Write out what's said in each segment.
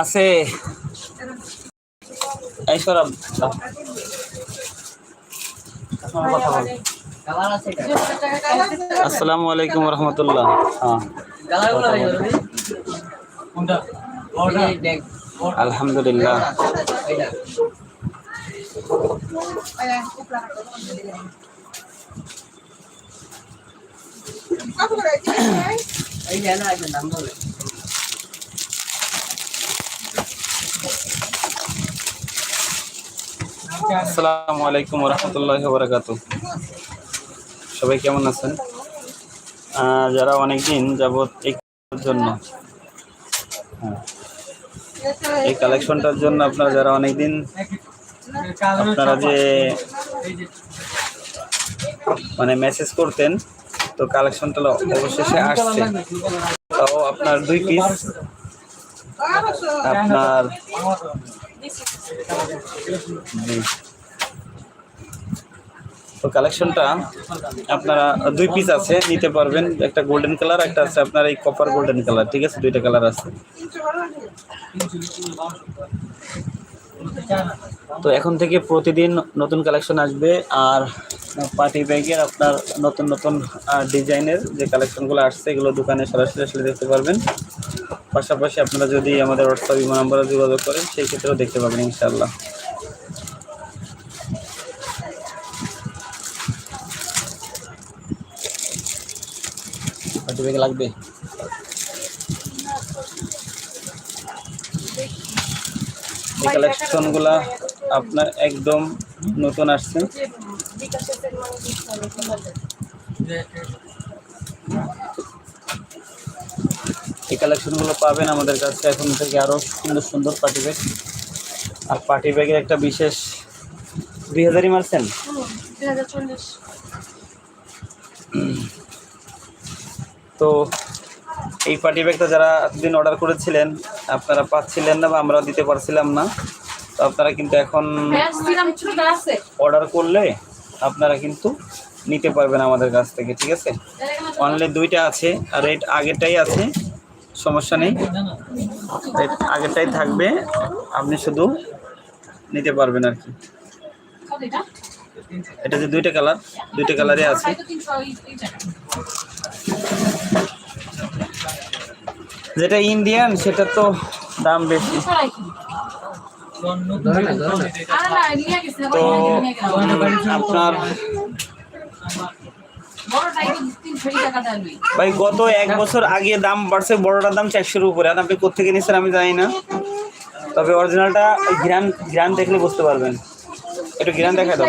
আছে। এই সরব আসসালামু আলাইকুম রহমতুল্লাহ। হ্যাঁ। আলহামদুলিল্লাহ। আসসালামু আলাইকুম রহমতুল্লাহ বরাকাত সবাই কেমন আছেন? যারা অনেকদিন যাবৎ এই জন্য হ্যাঁ, এই কালেকশনটার জন্য আপনারা যারা অনেকদিন আপনারা যে মানে মেসেজ করতেন তো কালেকশনটা অবশেষে আসছে। তাও আপনার দুই পিস আপনার তো কালেকশনটা আপনারা দুই পিস আছে, নিতে পারবেন। একটা গোল্ডেন কালার একটা আছে আপনার এই কপার গোল্ডেন কালার ঠিক আছে? দুইটা কালার আছে। তো এখন থেকে প্রতিদিন নতুন কালেকশন আসবে আর পার্টি ব্যাগের আপনার নতুন নতুন ডিজাইনের যে কালেকশনগুলো আসছে এগুলো দোকানে সরাসরি আসলে দেখতে পারবেন। পাশাপাশি আপনারা যদি আমাদের হোয়াটসঅ্যাপ ইমো নাম্বারে যোগাযোগ করেন, সেই ক্ষেত্রেও দেখতে পাবেন ইনশাল্লাহ পার্টি ব্যাগ লাগবে? এই কালেকশনগুলো আপনার একদম নতুন আসছে। এই কালেকশনগুলো পাবেন আমাদের কাছে এখন থেকে আরও সুন্দর সুন্দর পার্টি ব্যাগ। আর পার্টি ব্যাগের একটা বিশেষ দুই হাজারই মারছেন? তো এই পার্টি ব্যাগটা যারা এতদিন অর্ডার করেছিলেন, আপনারা পাচ্ছিলেন না বা আমরাও দিতে পারছিলাম না। তো আপনারা কিন্তু এখন অর্ডার করলে আপনারা কিন্তু নিতে পারবেন আমাদের কাছ থেকে, ঠিক আছে? অনলি দুইটা আছে, আর রেট আগেরটাই আছে, সমস্যা নেই। রেট আগেরটাই থাকবে, আপনি শুধু নিতে পারবেন আর কি। এটা যে দুইটা কালার দুইটা কালারে আছে। যেটা ইন্ডিয়ান সেটা তো দাম বেশি। তো আপনার ভাই, গত এক বছর আগে দাম বাড়ছে, বড়টার দাম চারশোর উপরে। আর আপনি কোথেকে নিচ্ছেন আমি জানি না। তবে অরিজিনালটা ঘিরান ঘিরান দেখলে বুঝতে পারবেন। একটু ঘিরান দেখা দাও।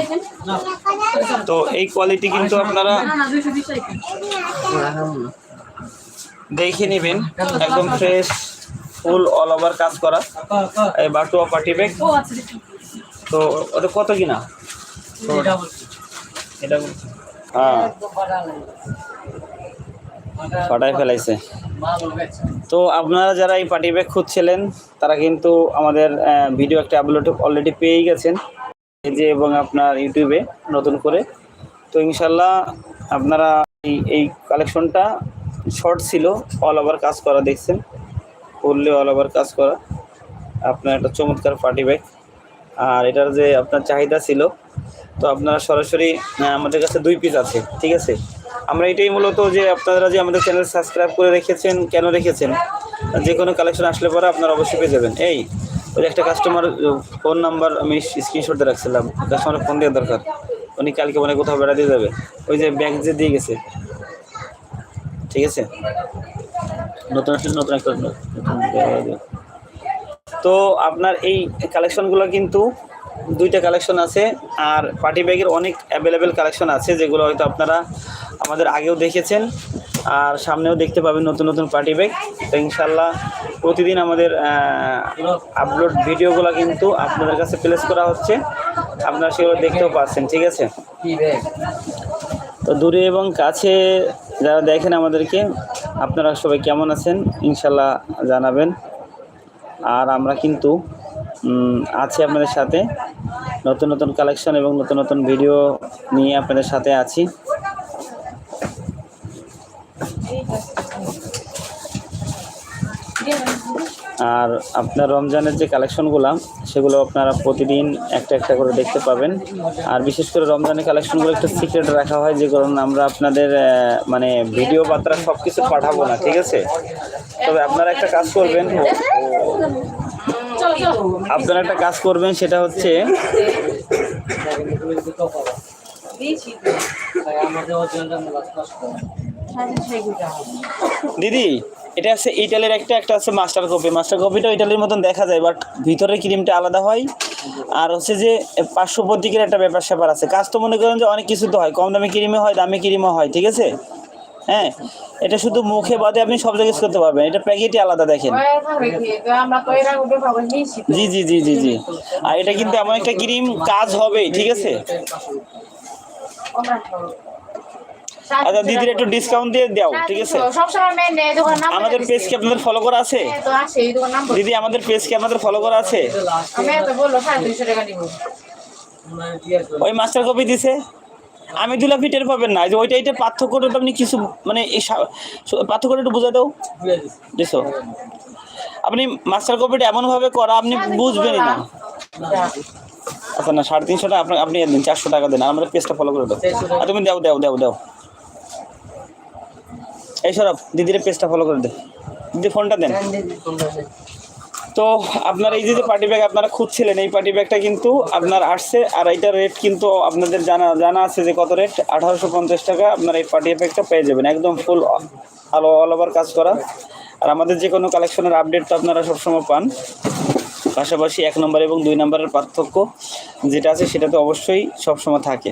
তো এই কোয়ালিটি কিন্তু আপনারা দেখে নেবেন একদম ফ্রেশ ফুল অল ওভার কাজ করা। এই বাটুয়া পার্টি ব্যাগ তো ওটা কত কিনা? এটা হ্যাঁ। ফাটাই ফেলাইছে। তো আপনারা যারা এই পার্টি ব্যাগ খুঁজছিলেন তারা কিন্তু আমাদের ভিডিও একটা আপলোড অলরেডি পেয়েই গেছেন। যে এবং আপনার ইউটিউবে নতুন করে। তো ইনশাল্লাহ আপনারা এই এই কালেকশনটা শর্ট ছিল অল ওভার কাজ করা দেখছেন। ফুললি অল ওভার কাজ করা। আপনার একটা চমৎকার পার্টি ব্যাগ আর এটার যে আপনার চাহিদা ছিল, তো আপনারা সরাসরি আমাদের কাছে দুই পিস আছে, ঠিক আছে? আমরা এটাই মূলত যে আপনারা যে আমাদের চ্যানেল সাবস্ক্রাইব করে রেখেছেন, কেন রেখেছেন, যে কোনো কালেকশন আসলে পরে আপনারা অবশ্যই পেয়ে যাবেন। এই, ওই একটা কাস্টমার ফোন নাম্বার আমি স্ক্রিনশট দিয়ে রাখছিলাম। কাস্টমারের ফোন দেওয়া দরকার। উনি কালকে মানে কোথাও বেড়াতে যাবে। ওই যে ব্যাগ যে দিয়ে গেছে। ঠিক আছে? নতুন একটা নতুন একটা তো আপনার এই কালেকশনগুলো কিন্তু দুইটা কালেকশন আছে আর পার্টি ব্যাগের অনেক অ্যাভেলেবেল কালেকশন আছে যেগুলো হয়তো আপনারা আমাদের আগেও দেখেছেন আর সামনেও দেখতে পাবেন নতুন নতুন পার্টি ব্যাগ তো ইনশাল্লাহ প্রতিদিন আমাদের আপলোড ভিডিওগুলো কিন্তু আপনাদের কাছে প্লেস করা হচ্ছে। আপনারা সেগুলো দেখতেও পাচ্ছেন ঠিক আছে? তো দূরে এবং কাছে যারা দেখেন আমাদেরকে, আপনারা সবাই কেমন আছেন? ইনশাল্লাহ জানাবেন। আর আমরা কিন্তু আছি আপনাদের সাথে। নতুন নতুন কালেকশন এবং নতুন নতুন ভিডিও নিয়ে আপনাদের সাথে আছি। আর আপনার রমজানের যে কালেকশনগুলো, সেগুলো আপনারা প্রতিদিন একটা একটা করে দেখতে পাবেন। আর বিশেষ করে রমজানের কালেকশনগুলো একটু সিক্রেট রাখা হয়, যে কারণ আমরা আপনাদের মানে ভিডিও বার্তা সব কিছু পাঠাবো না, ঠিক আছে? তবে আপনারা একটা কাজ করবেন, আপনারা একটা কাজ করবেন, সেটা হচ্ছে দিদি, এটা আছে ইটালির একটা একটা আছে মাস্টার কপি মাস্টার কপিটা ইটালির মতন দেখা যায় বাট ভিতরের ক্রিমটা আলাদা হয়। আর হচ্ছে যে, পার্শ্ব প্রতীকের একটা ব্যাপার স্যাপার আছে। কাজ তো মনে করেন যে অনেক কিছু তো হয়, কম দামি ক্রিমে হয়, দামি ক্রিমও হয়, ঠিক আছে? হ্যাঁ? এটা শুধু মুখে বাদে আপনি সব জায়গায় করতে পারবেন। এটা প্যাকেটই আলাদা, দেখেন। জি জি জি জি জি। আর এটা কিন্তু এমন একটা ক্রিম কাজ হবে ঠিক আছে? আচ্ছা দিদির একটু ডিসকাউন্ট দিয়ে দাও ঠিক আছে? আমাদের পেজ কি আপনাদের ফলো করা আছে? দিদি আমাদের পেজ কি আপনাদের ফলো করা আছে? ওই মাস্টার কপি দিছে? আমি দিলে আপনি পাবেন না যে ওইটা এটা পার্থক্যটা আপনি কিছু মানে পার্থক্যটা একটু বুঝা দাও। দিছো? আপনি মাস্টার কপিটা এমনভাবে করা আপনি বুঝবেনই না। আচ্ছা না সাড়ে তিনশো টাকা আপনি আপনি চারশো টাকা দেন আর আমাদের পেজটা ফলো করে দাও। আর তুমি দাও দাও দাও দাও। এই সরব দিদির পেজটা ফলো করে দে। দিদি ফোনটা দেন। তো আপনার এই যে পার্টি ব্যাগ আপনারা খুঁজছিলেন এই পার্টি ব্যাগটা কিন্তু আপনার আসছে আর এইটার রেট কিন্তু আপনাদের জানা জানা আছে যে কত রেট আঠারোশো পঞ্চাশ টাকা আপনার এই পার্টি ব্যাগটা পেয়ে যাবেন একদম ফুল আলো অল ওভার কাজ করা। আর আমাদের যে কোনো কালেকশনের আপডেট তো আপনারা সবসময় পান। পাশাপাশি এক নম্বর এবং দুই নম্বরের পার্থক্য যেটা আছে সেটা তো অবশ্যই সবসময় থাকে।